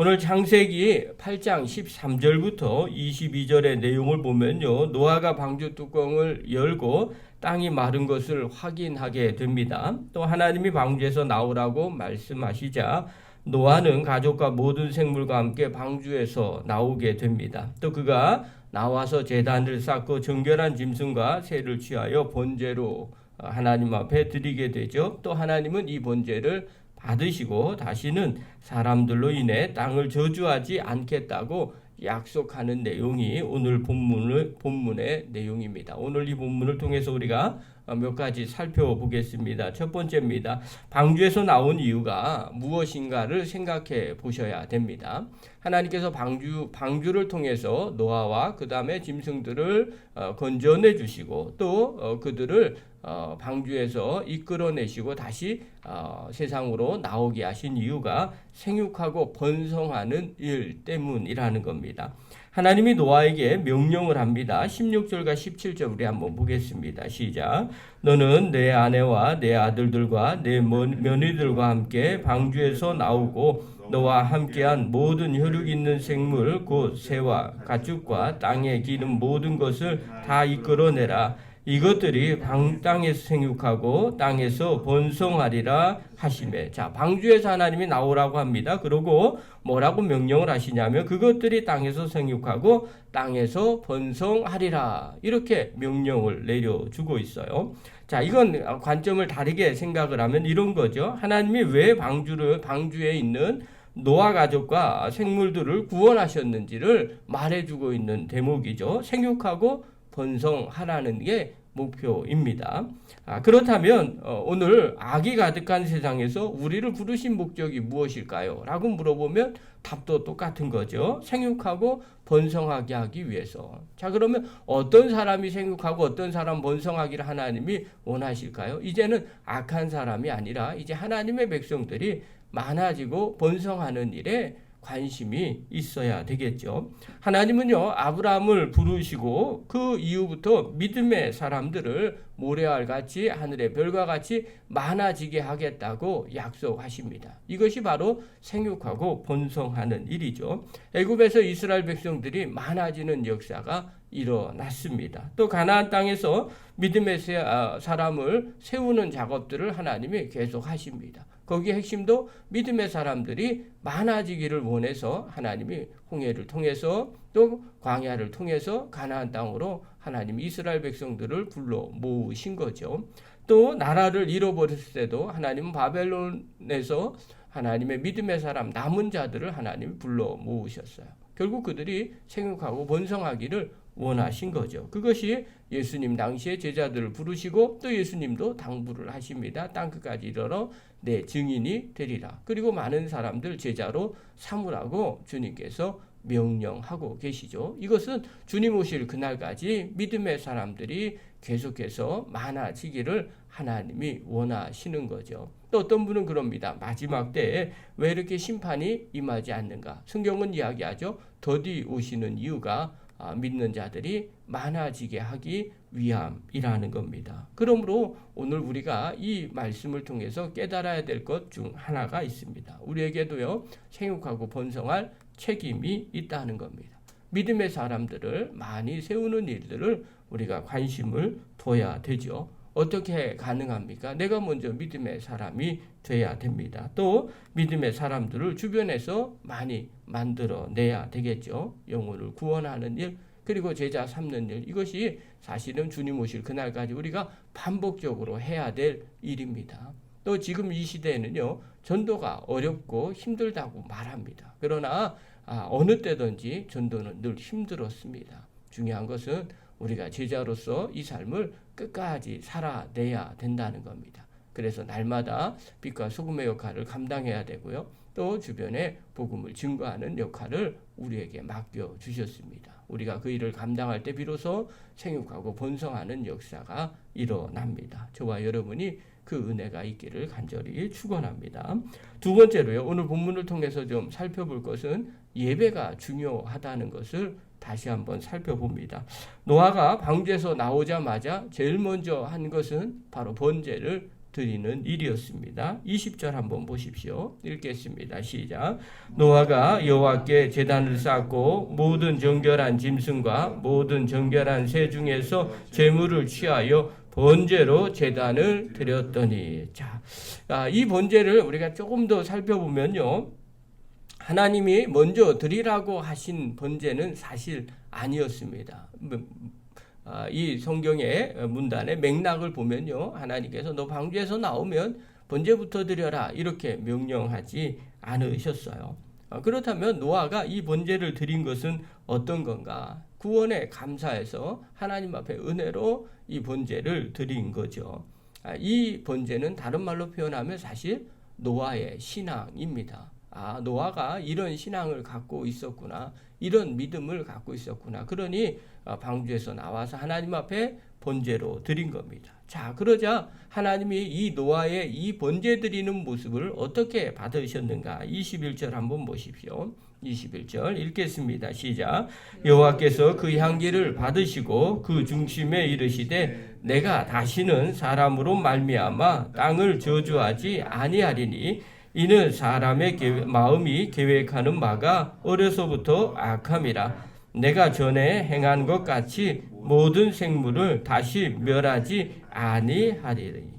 오늘 창세기 8장 13절부터 22절의 내용을 보면요. 노아가 방주 뚜껑을 열고 땅이 마른 것을 확인하게 됩니다. 또 하나님이 방주에서 나오라고 말씀하시자 노아는 가족과 모든 생물과 함께 방주에서 나오게 됩니다. 또 그가 나와서 제단을 쌓고 정결한 짐승과 새를 취하여 번제로 하나님 앞에 드리게 되죠. 또 하나님은 이 번제를 받으시고 다시는 사람들로 인해 땅을 저주하지 않겠다고 약속하는 내용이 오늘 본문을 본문의 내용입니다. 오늘 이 본문을 통해서 우리가 몇 가지 살펴보겠습니다. 첫 번째입니다. 방주에서 나온 이유가 무엇인가를 생각해 보셔야 됩니다. 하나님께서 방주 방주를 통해서 노아와 그 다음에 짐승들을 어, 건져내 주시고 또 어, 그들을 어, 방주에서 이끌어내시고 다시 어, 세상으로 나오게 하신 이유가 생육하고 번성하는 일 때문이라는 겁니다. 하나님이 노아에게 명령을 합니다. 16절과 17절 우리 한번 보겠습니다. 시작. 너는 내 아내와 내 아들들과 내 며- 며느리들과 함께 방주에서 나오고 너와 함께한 모든 혈육 있는 생물 곧 새와 가축과 땅에 기는 모든 것을 다 이끌어내라. 이것들이 방 땅에서 생육하고 땅에서 번성하리라 하심에 자 방주에서 하나님이 나오라고 합니다. 그리고 뭐라고 명령을 하시냐면 그것들이 땅에서 생육하고 땅에서 번성하리라 이렇게 명령을 내려주고 있어요. 자 이건 관점을 다르게 생각을 하면 이런 거죠. 하나님이 왜 방주를 방주에 있는 노아 가족과 생물들을 구원하셨는지를 말해주고 있는 대목이죠. 생육하고 번성하라는 게 목표입니다. 아, 그렇다면 어, 오늘 악이 가득한 세상에서 우리를 부르신 목적이 무엇일까요? 라고 물어보면 답도 똑같은 거죠. 생육하고 번성하게 하기 위해서. 자, 그러면 어떤 사람이 생육하고 어떤 사람 번성하기를 하나님이 원하실까요? 이제는 악한 사람이 아니라 이제 하나님의 백성들이 많아지고 번성하는 일에 관심이 있어야 되겠죠. 하나님은요, 아브라함을 부르시고 그 이후부터 믿음의 사람들을 모래알 같이 하늘의 별과 같이 많아지게 하겠다고 약속하십니다. 이것이 바로 생육하고 번성하는 일이죠. 애굽에서 이스라엘 백성들이 많아지는 역사가 일어났습니다. 또 가나안 땅에서 믿음의 세- 아, 사람을 세우는 작업들을 하나님이 계속 하십니다. 거기에 핵심도 믿음의 사람들이 많아지기를 원해서 하나님이 홍해를 통해서 또 광야를 통해서 가나안 땅으로 하나님 이스라엘 백성들을 불러 모으신 거죠. 또 나라를 잃어버렸을 때도 하나님은 바벨론에서 하나님의 믿음의 사람 남은 자들을 하나님이 불러 모으셨어요. 결국 그들이 생육하고 번성하기를 원하신 거죠. 그것이 예수님 당시에 제자들을 부르시고 또 예수님도 당부를 하십니다. 땅 끝까지 이르러 내 증인이 되리라. 그리고 많은 사람들 제자로 삼으라고 주님께서 명령하고 계시죠. 이것은 주님 오실 그날까지 믿음의 사람들이 계속해서 많아지기를 하나님이 원하시는 거죠. 또 어떤 분은 그럽니다. 마지막 때에 왜 이렇게 심판이 임하지 않는가? 성경은 이야기하죠. 더디 오시는 이유가 아, 믿는 자들이 많아지게 하기 위함이라는 겁니다. 그러므로 오늘 우리가 이 말씀을 통해서 깨달아야 될 것 중 하나가 있습니다. 우리에게도요, 생육하고 번성할 책임이 있다는 겁니다. 믿음의 사람들을 많이 세우는 일들을 우리가 관심을 둬야 되죠. 어떻게 가능합니까? 내가 먼저 믿음의 사람이 돼야 됩니다. 또 믿음의 사람들을 주변에서 많이 만들어 내야 되겠죠. 영혼을 구원하는 일, 그리고 제자 삼는 일. 이것이 사실은 주님 오실 그날까지 우리가 반복적으로 해야 될 일입니다. 또 지금 이 시대에는요, 전도가 어렵고 힘들다고 말합니다. 그러나 아, 어느 때든지 전도는 늘 힘들었습니다. 중요한 것은 우리가 제자로서 이 삶을 끝까지 살아내야 된다는 겁니다. 그래서 날마다 빛과 소금의 역할을 감당해야 되고요. 또 주변에 복음을 증거하는 역할을 우리에게 맡겨 주셨습니다. 우리가 그 일을 감당할 때 비로소 생육하고 번성하는 역사가 일어납니다. 저와 여러분이 그 은혜가 있기를 간절히 축원합니다. 두 번째로요. 오늘 본문을 통해서 좀 살펴볼 것은 예배가 중요하다는 것을 다시 한번 살펴봅니다. 노아가 방주에서 나오자마자 제일 먼저 한 것은 바로 번제를 드리는 일이었습니다. 20절 한번 보십시오. 읽겠습니다. 시작. 노아가 여호와께 제단을 쌓고 모든 정결한 짐승과 모든 정결한 새 중에서 제물을 취하여 번제로 제단을 드렸더니 자, 아, 이 번제를 우리가 조금 더 살펴보면요. 하나님이 먼저 드리라고 하신 번제는 사실 아니었습니다. 뭐, 아, 이 성경의 문단의 맥락을 보면요. 하나님께서 너 방주에서 나오면 번제부터 드려라 이렇게 명령하지 않으셨어요. 아, 그렇다면 노아가 이 번제를 드린 것은 어떤 건가? 구원에 감사해서 하나님 앞에 은혜로 이 번제를 드린 거죠. 아, 이 번제는 다른 말로 표현하면 사실 노아의 신앙입니다. 아, 노아가 이런 신앙을 갖고 있었구나. 이런 믿음을 갖고 있었구나. 그러니 어, 방주에서 나와서 하나님 앞에 번제로 드린 겁니다. 자, 그러자 하나님이 이 노아의 이 번제 드리는 모습을 어떻게 받으셨는가? 21절 한번 보십시오. 21절 읽겠습니다. 시작. 여호와께서 그 향기를 받으시고 그 중심에 이르시되 내가 다시는 사람으로 말미암아 땅을 저주하지 아니하리니 이는 사람의 계획, 마음이 계획하는 바가 어려서부터 악함이라. 내가 전에 행한 것 같이 모든 생물을 다시 멸하지 아니하리니.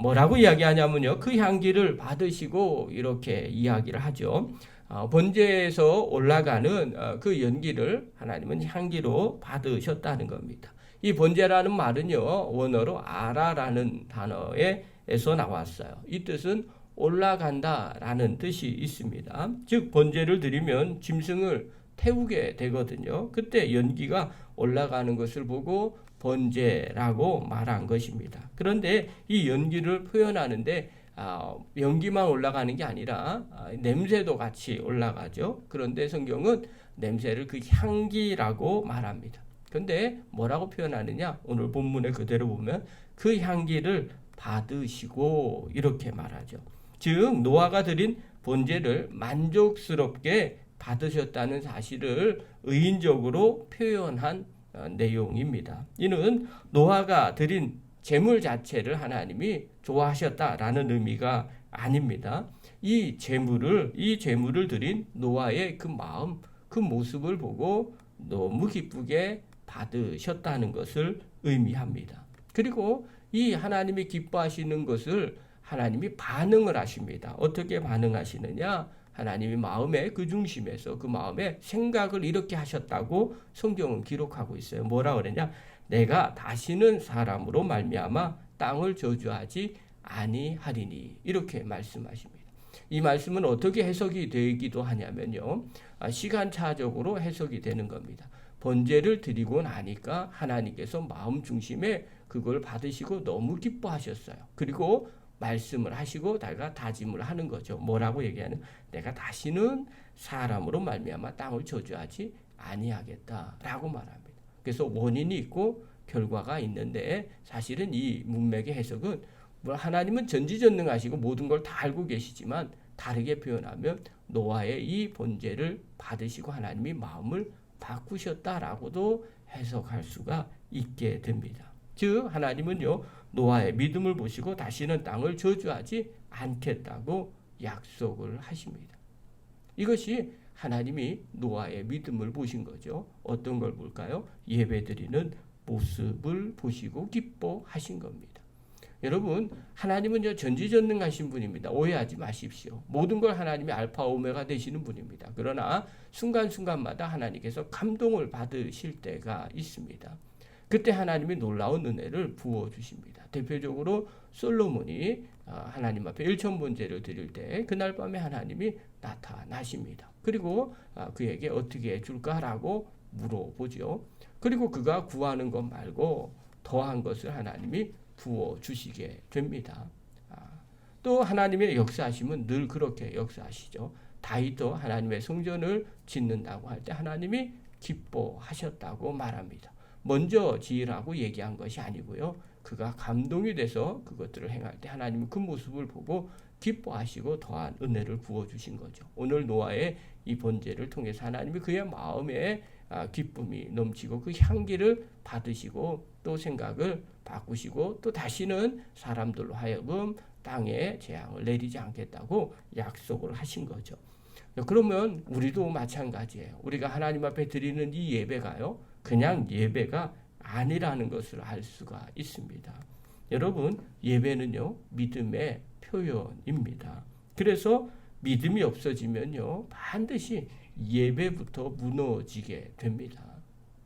뭐라고 이야기하냐면요. 그 향기를 받으시고 이렇게 이야기를 하죠. 어, 번제에서 올라가는 어, 그 연기를 하나님은 향기로 받으셨다는 겁니다. 이 번제라는 말은요. 원어로 아라라는 단어에서 나왔어요. 이 뜻은 올라간다라는 뜻이 있습니다. 즉 번제를 드리면 짐승을 태우게 되거든요. 그때 연기가 올라가는 것을 보고 번제라고 말한 것입니다. 그런데 이 연기를 표현하는데 아, 연기만 올라가는 게 아니라 아, 냄새도 같이 올라가죠. 그런데 성경은 냄새를 그 향기라고 말합니다. 근데 뭐라고 표현하느냐? 오늘 본문에 그대로 보면 그 향기를 받으시고 이렇게 말하죠. 즉 노아가 드린 번제를 만족스럽게 받으셨다는 사실을 의인적으로 표현한 어, 내용입니다. 이는 노아가 드린 제물 자체를 하나님이 좋아하셨다라는 의미가 아닙니다. 이 제물을 이 제물을 드린 노아의 그 마음, 그 모습을 보고 너무 기쁘게 받으셨다는 것을 의미합니다. 그리고 이 하나님이 기뻐하시는 것을 하나님이 반응을 하십니다. 어떻게 반응하시느냐? 하나님이 마음의 그 중심에서 그 마음의 생각을 이렇게 하셨다고 성경은 기록하고 있어요. 뭐라 그러냐? 내가 다시는 사람으로 말미암아 땅을 저주하지 아니하리니 이렇게 말씀하십니다. 이 말씀은 어떻게 해석이 되기도 하냐면요. 아, 시간차적으로 해석이 되는 겁니다. 번제를 드리고 나니까 하나님께서 마음 중심에 그걸 받으시고 너무 기뻐하셨어요. 그리고 말씀을 하시고 내가 다짐을 하는 거죠. 뭐라고 얘기하는? 내가 다시는 사람으로 말미암아 땅을 저주하지 아니하겠다라고 말합니다. 그래서 원인이 있고 결과가 있는데 사실은 이 문맥의 해석은 뭐 하나님은 전지전능하시고 모든 걸 다 알고 계시지만 다르게 표현하면 노아의 이 본제를 받으시고 하나님이 마음을 바꾸셨다라고도 해석할 수가 있게 됩니다. 즉 하나님은요 노아의 믿음을 보시고 다시는 땅을 저주하지 않겠다고 약속을 하십니다. 이것이 하나님이 노아의 믿음을 보신 거죠. 어떤 걸 볼까요? 예배드리는 모습을 보시고 기뻐하신 겁니다. 여러분, 하나님은 전지전능하신 분입니다. 오해하지 마십시오. 모든 걸 하나님이 알파 오메가 되시는 분입니다. 그러나 순간순간마다 하나님께서 감동을 받으실 때가 있습니다. 그때 하나님이 놀라운 은혜를 부어 주십니다. 대표적으로 솔로몬이 아, 하나님 앞에 일천 번제를 드릴 때 그날 밤에 하나님이 나타나십니다. 그리고 아, 그에게 어떻게 해줄까라고 물어보죠. 그리고 그가 구하는 것 말고 더한 것을 하나님이 부어 주시게 됩니다. 아, 또 하나님의 역사하심은 늘 그렇게 역사하시죠. 다윗도 하나님의 성전을 짓는다고 할 때 하나님이 기뻐하셨다고 말합니다. 먼저 지으라고 얘기한 것이 아니고요. 그가 감동이 돼서 그것들을 행할 때 하나님은 그 모습을 보고 기뻐하시고 더한 은혜를 부어 주신 거죠. 오늘 노아의 이 번제를 통해서 하나님이 그의 마음에 아, 기쁨이 넘치고 그 향기를 받으시고 또 생각을 바꾸시고 또 다시는 사람들로 하여금 땅에 재앙을 내리지 않겠다고 약속을 하신 거죠. 그러면 우리도 마찬가지예요. 우리가 하나님 앞에 드리는 이 예배가요, 그냥 예배가 아니라는 것을 알 수가 있습니다. 여러분, 예배는요, 믿음의 표현입니다. 그래서 믿음이 없어지면요, 반드시 예배부터 무너지게 됩니다.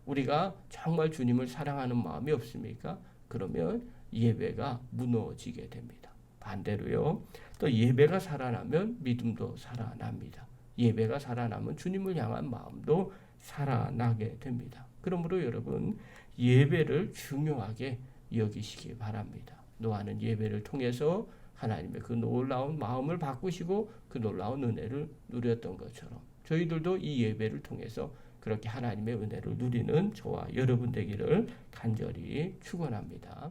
우리가 정말 주님을 사랑하는 마음이 없습니까? 그러면 예배가 무너지게 됩니다. 반대로요, 또 예배가 살아나면 믿음도 살아납니다. 예배가 살아나면 주님을 향한 마음도 살아나게 됩니다. 그러므로 여러분 예배를 중요하게 여기시기 바랍니다. 노아는 예배를 통해서 하나님의 그 놀라운 마음을 바꾸시고 그 놀라운 은혜를 누렸던 것처럼 저희들도 이 예배를 통해서 그렇게 하나님의 은혜를 누리는 저와 여러분 되기를 간절히 축원합니다.